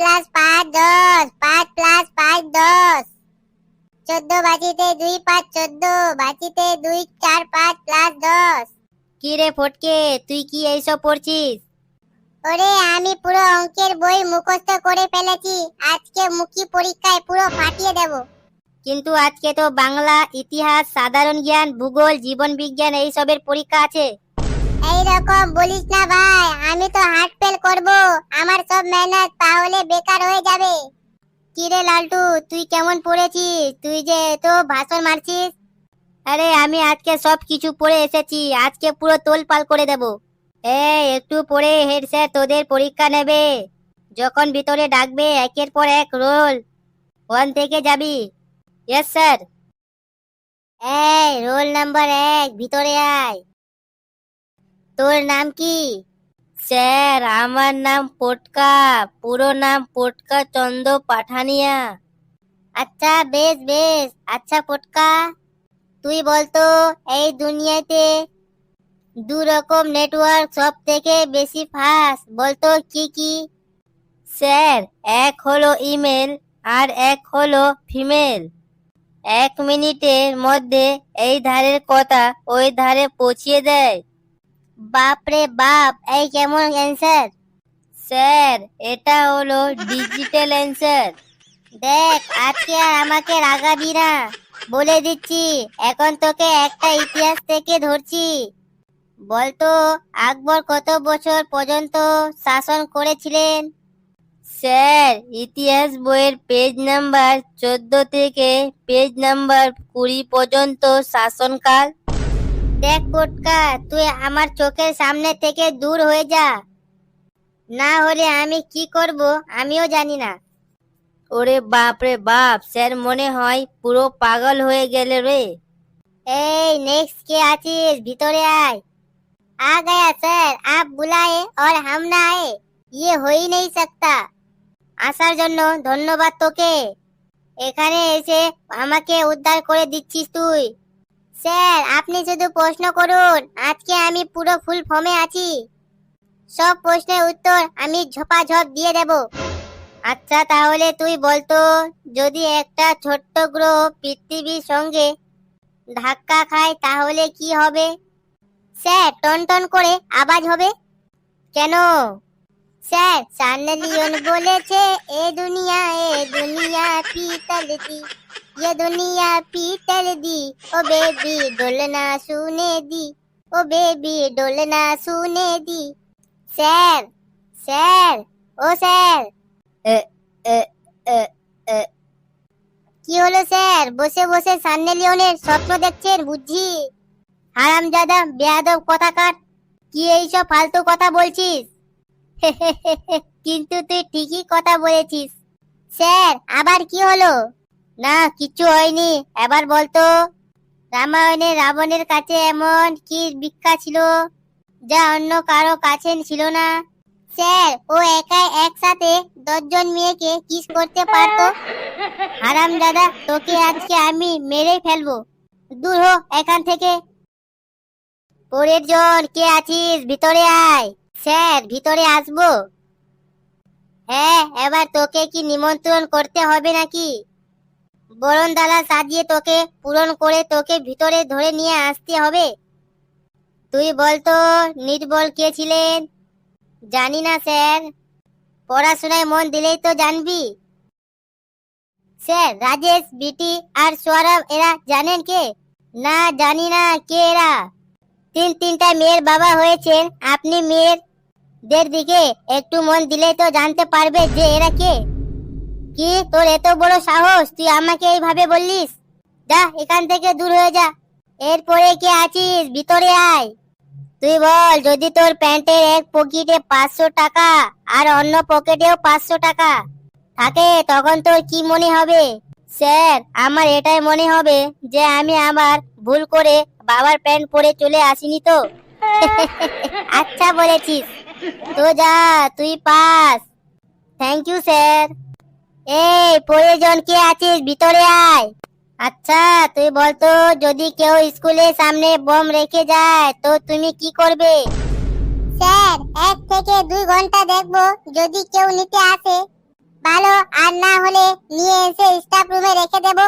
Plus পাঁচ দশ। পাঁচ প্লাস পাঁচ দশ। চোদ্দ বাজিতে দুই পাঁচ চোদ্দ। বাজিতে দুই চার পাঁচ প্লাস দশ। কি রে ফটকে তুই কি এইসব পড়ছিস? ওরে আমি পুরো অঙ্কের বই মুখস্থ করে ফেলেছি। আজকে মুখী পরীক্ষায় পুরো ফাটিয়ে দেব। কিন্তু আজকে তো বাংলা ইতিহাস সাধারণ জ্ঞান ভূগোল জীবন বিজ্ঞান এইসবের পরীক্ষা আছে। এই বলিস না ভাই, আমি তো হার্ট ফেল করব, আমার সব মেহনত তাহলে বেকার হয়ে যাবে। কি লালটু, তুই কেমন পড়েছিস? তুই যে তো ভাষণ মারছিস। আরে আমি আজকে সব কিছু পড়ে এসেছি, আজকে পুরো তোলপাল করে দেব। এই, একটু পরে হেড স্যার তোদের পরীক্ষা নেবে। যখন ভিতরে ডাকবে, একের পর এক রোল ওয়ান থেকে যাবি। ইয়েস স্যার এই রোল নাম্বার এক, ভিতরে আয়। তোর নাম কি? স্যার, আমার নাম পটকা। পুরো নাম পটকা চন্দ্র পাঠানিয়া আচ্ছা বেশ বেশ। আচ্ছা পটকা, তুই বলতো, এই দুনিয়াতে দু রকম নেটওয়ার্ক সব থেকে বেশি ফাস্ট বলতো কি কি? স্যার, এক হলো ইমেল আর এক হলো ফিমেল এক মিনিটের মধ্যে এই ধারের কথা ওই ধারে পৌঁছিয়ে দেয়। বাপ রে বাপ, এই কেমন অ্যান্সার স্যার এটা হলো ডিজিটাল অ্যান্সার দেখ, আজকে আর আমাকে রাগাবি না। বলে দিচ্ছি, এখন তোকে একটা ইতিহাস থেকে ধরছি। বলতো, আকবর কত বছর পর্যন্ত শাসন করেছিলেন? স্যার ইতিহাস বইয়ের পেজ নাম্বার চোদ্দ থেকে পেজ নাম্বার কুড়ি পর্যন্ত শাসনকাল। দেখ পোটকা তুই আমার চোখের সামনে থেকে দূর হয়ে যা না হলে আমি কি করব আমিও জানি না ওরে বাপ রে বাপ স্যার মনে হয় পুরো পাগল হয়ে গেলে রে এই নেক্সট কে আছিস ভিতরে আয় आ गया सर आप बुलाए और हम ना आए ये हो ही नहीं सकता আসার জন্য ধন্যবাদ তোকে এখানে এসে আমাকে উদ্ধার করে দিচ্ছিস তুই স্যার, আপনি শুধু প্রশ্ন করুন, আজকে আমি পুরো ফুল ফর্মে আছি। সব প্রশ্নের উত্তর আমি ঝপাঝপ দিয়ে দেব। আচ্ছা তাহলে তুই বলতো যদি একটা ছোট্ট গ্রহ পৃথিবীর সঙ্গে ধাক্কা খায়, তাহলে কি হবে? স্যার টন টন করে আওয়াজ হবে। কেন? স্যার সান্নলিয়ন বলেছে, এ দুনিয়া এ দুনিয়া পিতল দি ये दुनिया पीतल दी ओ बेबी डोलना सुने दी ओ बेबी डोलना सुने दी স্যার স্যার ও স্যার কি হলো স্যার বসে বসে সান্নে লিওনের স্বপ্ন দেখছেন বুঝছি হারামজাদা বেয়াদব কথাকার কি এইসব ফালতু কথা বলছিস কিন্তু তুই ঠিকই কথা বলেছিস স্যার আবার কি হলো না কিছু হয়নি। এবার বলতো, রামায়ণে রাবণের কাছে এমন কি ভিক্ষা ছিল যা অন্য কারও কাছে ছিল না? স্যার, ও একাই একসাথে দশজন মেয়েকে কিস করতে পারতো? হারাম দাদা, তোকে আজকে আমি মেরে ফেলব। দূর হো, এখান থেকে। পরের জন, কে আছিস? ভিতরে আয়। স্যার, ভিতরে আসব। হ্যাঁ এবার তোকে কি নিমন্ত্রণ করতে হবে নাকি? বরণ দালা সাজিয়ে তোকে, পূরণ করে তোকে ভিতরে ধরে নিয়ে আসতে হবে। তুই বলতো নির্বল কে ছিলেন? জানি না, স্যার। পড়াশোনায় মন দিলেই তো জানবি। স্যার, রাজেশ, বিটি আর সৌরভ এরা জানেন কে? না, জানি না, কে এরা? তিন তিনটা মেয়ের বাবা হয়েছেন, আপনি মেয়ের দের দিকে একটু মন দিলেই তো জানতে পারবে যে এরা কে। কি? তোর এত বড় সাহস? তুই আমাকে এইভাবে বললিস? যা, এখান থেকে দূর হয়ে যা। এরপরে কে আছিস? ভিতরে আয়। তুই বল, যদি তোর প্যান্টের এক পকেটে পাঁচশো টাকা আর অন্য পকেটেও পাঁচশো টাকা থাকে, তখন তোর কি মনে হবে? স্যার, আমার এটাই মনে হবে যে আমি আবার ভুল করে বাবার প্যান্ট পরে চলে আসিনি তো। আচ্ছা বলেছিস। তো যা, তুই পাস। থ্যাংক ইউ স্যার এই, প্রয়োজন কে আছিস? ভিতরে আয়। আচ্ছা তুই বলতো, যদি কেউ স্কুলের সামনে বোম রেখে যায়, তো তুমি কি করবে? স্যার, এক থেকে দুই ঘণ্টা দেখব, যদি কেউ নিতে আসে। ভালো, আর না হলে নিয়ে এসে স্টাফ রুমে রেখে দেবো।